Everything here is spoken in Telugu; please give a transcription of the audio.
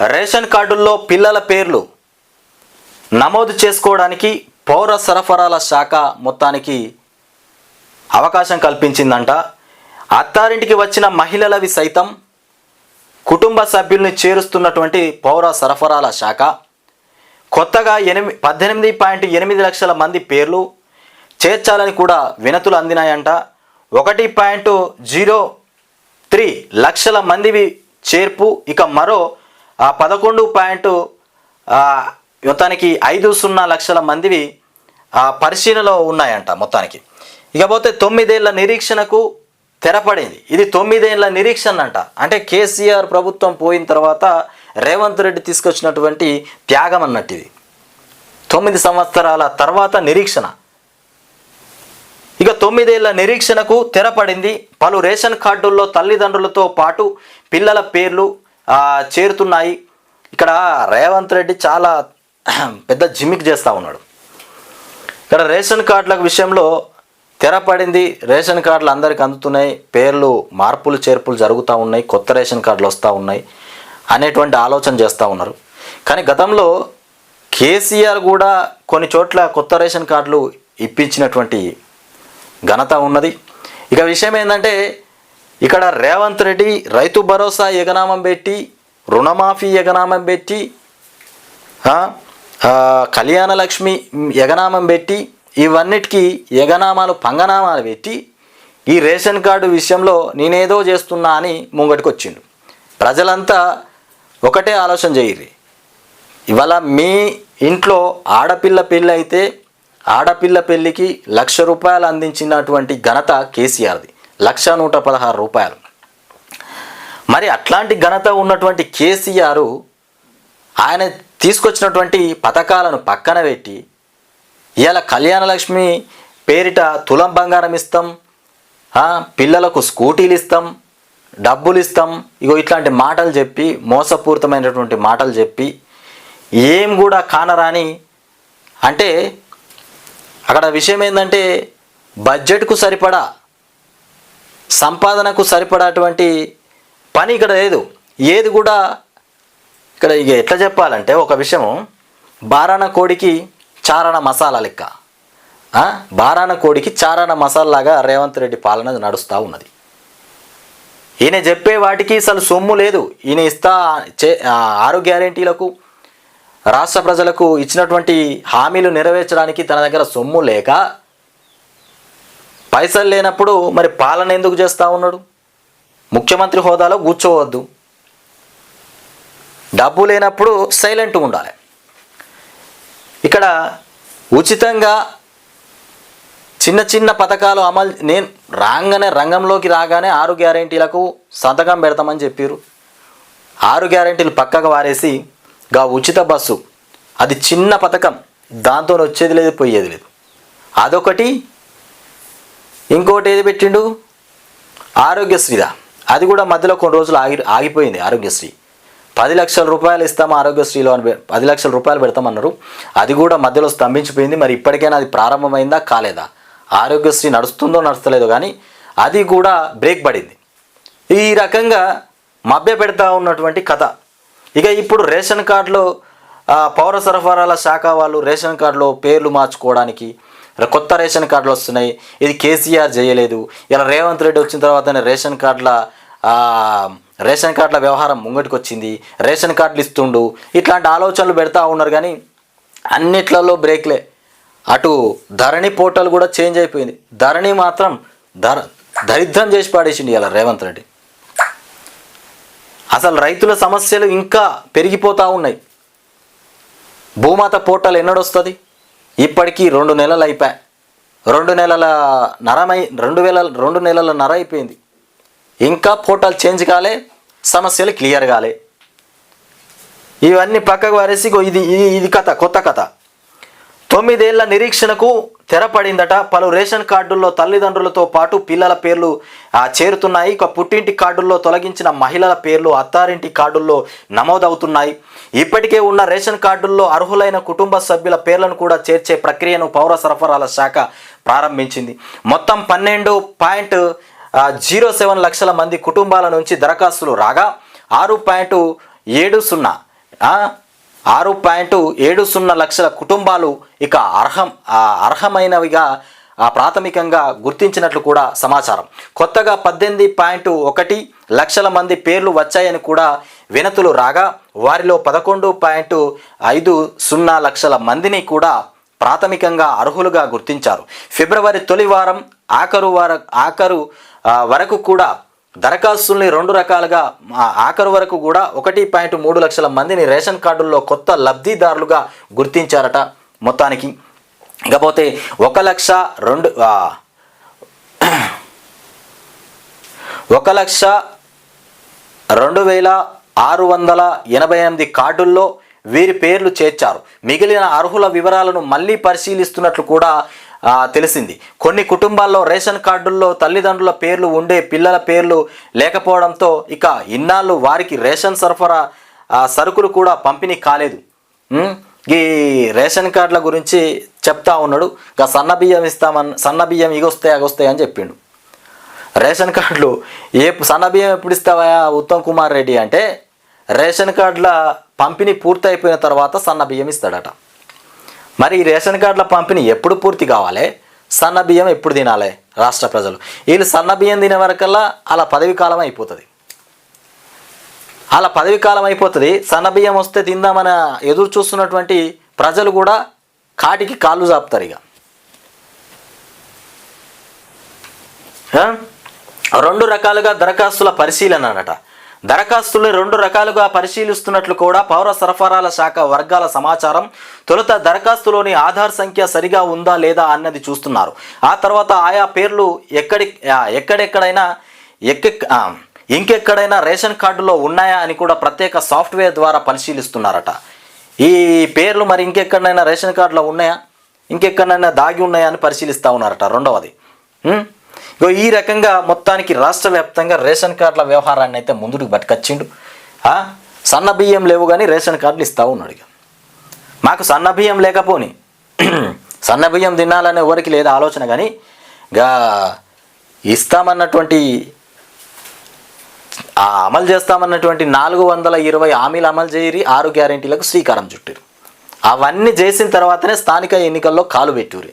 రేషన్ కార్డుల్లో పిల్లల పేర్లు నమోదు చేసుకోవడానికి పౌర సరఫరాల శాఖ మొత్తానికి అవకాశం కల్పించిందంట. అత్తారింటికి వచ్చిన మహిళలవి సైతం కుటుంబ సభ్యుల్ని చేరుస్తున్నటువంటి పౌర సరఫరాల శాఖ. కొత్తగా ఎనిమిది పద్దెనిమిది పాయింట్ ఎనిమిది లక్షల మంది పేర్లు చేర్చాలని కూడా వినతులు అందినాయంట. ఒకటి పాయింట్ జీరో త్రీ లక్షల మందివి చేర్పు ఇక మరో ఆ, పదకొండు పాయింట్ మొత్తానికి ఐదు సున్నా లక్షల మందివి ఆ, పరిశీలనలో ఉన్నాయంట మొత్తానికి. ఇకపోతే తొమ్మిదేళ్ళ నిరీక్షణకు తెరపడింది. ఇది తొమ్మిదేళ్ళ నిరీక్షణ అంట. అంటే కేసీఆర్ ప్రభుత్వం పోయిన తర్వాత రేవంత్ రెడ్డి తీసుకొచ్చినటువంటి త్యాగం అన్నట్టు ఇది తొమ్మిది సంవత్సరాల తర్వాత నిరీక్షణ. ఇక తొమ్మిదేళ్ళ నిరీక్షణకు తెరపడింది. పలు రేషన్ కార్డుల్లో తల్లిదండ్రులతో పాటు పిల్లల పేర్లు చేరుతున్నాయి. ఇక్కడ రేవంత్ రెడ్డి చాలా పెద్ద జిమ్మిక్ చేస్తూ ఉన్నాడు. ఇక్కడ రేషన్ కార్డుల విషయంలో తెరపడింది రేషన్ కార్డులు అందరికి అందుతున్నాయి. పేర్లు మార్పులు చేర్పులు జరుగుతూ ఉన్నాయి. కొత్త రేషన్ కార్డులు వస్తూ ఉన్నాయి అనేటువంటి ఆలోచన చేస్తూ ఉన్నారు. కానీ గతంలో కేసీఆర్ కూడా కొన్ని చోట్ల కొత్త రేషన్ కార్డులు ఇప్పించినటువంటి ఘనత ఉన్నది. ఇక విషయం ఏంటంటే ఇక్కడ రేవంత్ రెడ్డి రైతు భరోసా ఎగనామం పెట్టి రుణమాఫీ ఎగనామం పెట్టి కళ్యాణలక్ష్మి ఎగనామం పెట్టి ఇవన్నిటికీ ఎగనామాలు పంగనామాలు పెట్టి ఈ రేషన్ కార్డు విషయంలో నేనేదో చేస్తున్నా అని ముంగటికి వచ్చిండు ప్రజలంతా ఒకటే ఆలోచన చేయరు ఇవాళ మీ ఇంట్లో ఆడపిల్ల పెళ్ళి అయితే ఆడపిల్ల పెళ్ళికి లక్ష రూపాయలు అందించినటువంటి ఘనత కేసీఆర్ది. లక్ష నూట పదహారు రూపాయలు. మరి అట్లాంటి ఘనత ఉన్నటువంటి కేసీఆర్ ఆయన తీసుకొచ్చినటువంటి పథకాలను పక్కన పెట్టి ఇవాళ కళ్యాణలక్ష్మి పేరిట తులం బంగారం ఇస్తాం పిల్లలకు స్కూటీలు ఇస్తాం డబ్బులు ఇస్తాం ఇగో ఇట్లాంటి మాటలు చెప్పి మోసపూరితమైనటువంటి మాటలు చెప్పి ఏం కూడా కానరాని అంటే అక్కడ విషయం ఏంటంటే బడ్జెట్కు సరిపడా సంపాదనకు సరిపడేటువంటి పని ఇక్కడ లేదు. ఏది కూడా ఇక్కడ ఇక ఎట్లా చెప్పాలంటే ఒక విషయం బారాన కోడికి చారణ మసాలా లెక్క. బారాన కోడికి చారణ మసాలాగా రేవంత్ రెడ్డి పాలన నడుస్తూ ఉన్నది. ఈయన చెప్పే వాటికి అసలు సొమ్ము లేదు. ఈయన ఇస్తా చే ఆరోగ్య ఆరు గ్యారెంటీలకు రాష్ట్ర ప్రజలకు ఇచ్చినటువంటి హామీలు నెరవేర్చడానికి తన దగ్గర సొమ్ము లేక పైసలు లేనప్పుడు మరి పాలన ఎందుకు చేస్తూ ఉన్నాడు? ముఖ్యమంత్రి హోదాలో కూర్చోవద్దు. డబ్బు లేనప్పుడు సైలెంట్గా ఉండాలి. ఇక్కడ ఉచితంగా చిన్న చిన్న పథకాలు అమలు నేను రాగానే రంగంలోకి రాగానే ఆరు గ్యారెంటీలకు సంతకం పెడతామని చెప్పారు ఆరు గ్యారెంటీలు పక్కకు వారేసి గా ఉచిత బస్సు అది చిన్న పథకం దాంతో వచ్చేది లేదు పోయేది లేదు. అదొకటి. ఇంకోటి ఏది పెట్టిండు? ఆరోగ్యశ్రీదా. అది కూడా మధ్యలో కొన్ని రోజులు ఆగి ఆగిపోయింది ఆరోగ్యశ్రీ. పది లక్షల రూపాయలు ఇస్తాం ఆరోగ్యశ్రీలో అని పది లక్షల రూపాయలు పెడతామన్నారు. అది కూడా మధ్యలో స్తంభించిపోయింది. మరి ఇప్పటికైనా అది ప్రారంభమైందా? కాలేదా? ఆరోగ్యశ్రీ నడుస్తుందో నడుస్తలేదో కానీ అది కూడా బ్రేక్ పడింది. ఈ రకంగా మభ్య పెడతా ఉన్నటువంటి కథ. ఇక ఇప్పుడు రేషన్ కార్డులో పౌర సరఫరాల శాఖ వాళ్ళు రేషన్ కార్డులో పేర్లు మార్చుకోవడానికి ఇలా కొత్త రేషన్ కార్డులు వస్తున్నాయి. ఇది కేసీఆర్ చేయలేదు. ఇలా రేవంత్ రెడ్డి వచ్చిన తర్వాతనే రేషన్ కార్డుల రేషన్ కార్డుల వ్యవహారం ముంగటికి వచ్చింది రేషన్ కార్డులు ఇస్తుండు. ఇట్లాంటి ఆలోచనలు పెడతా ఉన్నారు కానీ అన్నిట్లలో బ్రేక్లే. అటు ధరణి పోర్టల్ కూడా చేంజ్ అయిపోయింది. ధరణి మాత్రం ధర దరిద్రం చేసి పాడేసింది ఇలా రేవంత్ రెడ్డి. అసలు రైతుల సమస్యలు ఇంకా పెరిగిపోతూ ఉన్నాయి. భూమాత పోర్టల్ ఎన్నడొస్తుంది? ఇప్పటికీ రెండు నెలలు అయిపోయాయి రెండు నెలల నరమై రెండు వేల రెండు నెలల నర అయిపోయింది ఇంకా పోర్టల్ చేంజ్ కాలే సమస్యలు క్లియర్ కాలే. ఇవన్నీ పక్కకు వారేసి ఇది ఇది కథ కొత్త కథ. తొమ్మిదేళ్ళ నిరీక్షణకు తెరపడిందట. పలు రేషన్ కార్డుల్లో తల్లిదండ్రులతో పాటు పిల్లల పేర్లు చేరుతున్నాయి. ఇక పుట్టింటి కార్డుల్లో తొలగించిన మహిళల పేర్లు అత్తారింటి కార్డుల్లో నమోదవుతున్నాయి. ఇప్పటికే ఉన్న రేషన్ కార్డుల్లో అర్హులైన కుటుంబ సభ్యుల పేర్లను కూడా చేర్చే ప్రక్రియను పౌర సరఫరాల శాఖ ప్రారంభించింది. మొత్తం పన్నెండు పాయింట్ జీరో సెవెన్ లక్షల మంది కుటుంబాల నుంచి దరఖాస్తులు రాగా ఆరు పాయింట్ ఏడు సున్నా ఆరు పాయింట్ ఏడు సున్నా లక్షల కుటుంబాలు ఇక అర్హం అర్హమైనవిగా ప్రాథమికంగా గుర్తించినట్లు కూడా సమాచారం. కొత్తగా పద్దెనిమిది పాయింట్ ఒకటి లక్షల మంది పేర్లు వచ్చాయని కూడా వినతులు రాగా వారిలో పదకొండు పాయింట్ ఐదు సున్నా లక్షల మందిని కూడా ప్రాథమికంగా అర్హులుగా గుర్తించారు. ఫిబ్రవరి తొలి వారం ఆఖరు వార ఆఖరు వరకు కూడా దరఖాస్తుల్ని రెండు రకాలుగా ఆఖరు వరకు కూడా ఒకటి పాయింట్ మూడు లక్షల మందిని రేషన్ కార్డుల్లో కొత్త లబ్ధిదారులుగా గుర్తించారట మొత్తానికి. ఇకపోతే ఒక లక్ష రెండు ఒక లక్ష రెండు వేల ఆరు వందల ఎనభై ఎనిమిది కార్డుల్లో వీరి పేర్లు చేర్చారు. మిగిలిన అర్హుల వివరాలను మళ్ళీ పరిశీలిస్తున్నట్లు కూడా తెలిసింది. కొన్ని కుటుంబాల్లో రేషన్ కార్డుల్లో తల్లిదండ్రుల పేర్లు ఉండే పిల్లల పేర్లు లేకపోవడంతో ఇక ఇన్నాళ్ళు వారికి రేషన్ సరఫరా సరుకులు కూడా పంపిణీ కాలేదు. ఈ రేషన్ కార్డుల గురించి చెప్తా ఉన్నాడు. ఇక సన్న బియ్యం ఇస్తామని సన్న బియ్యం ఇగొస్తాయి అగొస్తాయి అని చెప్పిండు. రేషన్ కార్డులు ఏ సన్న బియ్యం ఎప్పుడు ఇస్తావా ఉత్తమ్ కుమార్ రెడ్డి అంటే రేషన్ కార్డుల పంపిణీ పూర్తయిపోయిన తర్వాత సన్న బియ్యం ఇస్తాడట. మరి ఈ రేషన్ కార్డుల పంపిణీ ఎప్పుడు పూర్తి కావాలి? సన్న బియ్యం ఎప్పుడు తినాలి? రాష్ట్ర ప్రజలు. వీళ్ళు సన్న బియ్యం తినే వరకల్లా అలా పదవి కాలం అయిపోతుంది. అలా పదవి కాలం అయిపోతుంది. సన్న బియ్యం వస్తే తిందామని ఎదురు చూస్తున్నటువంటి ప్రజలు కూడా కాటికి కాళ్ళు చాపుతారు ఇక. రెండు రకాలుగా దరఖాస్తుల పరిశీలన అనట దరఖాస్తుల్ని రెండు రకాలుగా పరిశీలిస్తున్నట్లు కూడా పౌర సరఫరాల శాఖ వర్గాల సమాచారం. తొలుత దరఖాస్తులోని ఆధార్ సంఖ్య సరిగా ఉందా లేదా అన్నది చూస్తున్నారు. ఆ తర్వాత ఆయా పేర్లు ఎక్కడి ఎక్కడెక్కడైనా ఎక్కెక్ ఇంకెక్కడైనా రేషన్ కార్డులో ఉన్నాయా అని కూడా ప్రత్యేక సాఫ్ట్వేర్ ద్వారా పరిశీలిస్తున్నారట. ఈ పేర్లు మరి ఇంకెక్కడైనా రేషన్ కార్డులో ఉన్నాయా? ఇంకెక్కడైనా దాగి ఉన్నాయా అని పరిశీలిస్తూ ఉన్నారట రెండవది. ఈ రకంగా మొత్తానికి రాష్ట్ర వ్యాప్తంగా రేషన్ కార్డుల వ్యవహారాన్ని అయితే ముందుకు పట్టుకొచ్చిండు. సన్న బియ్యం లేవు కానీ రేషన్ కార్డులు ఇస్తా ఉన్నాడు మాకు సన్న బియ్యం లేకపోని సన్న బియ్యం తినాలనే ఎవరికి లేదా ఆలోచన కానీ గా ఇస్తామన్నటువంటి ఆ అమలు చేస్తామన్నటువంటి నాలుగు వందల ఇరవై హామీలు అమలు చేయరి ఆరు గ్యారెంటీలకు శ్రీకారం చుట్టారు. అవన్నీ చేసిన తర్వాతనే స్థానిక ఎన్నికల్లో కాలు పెట్టూరి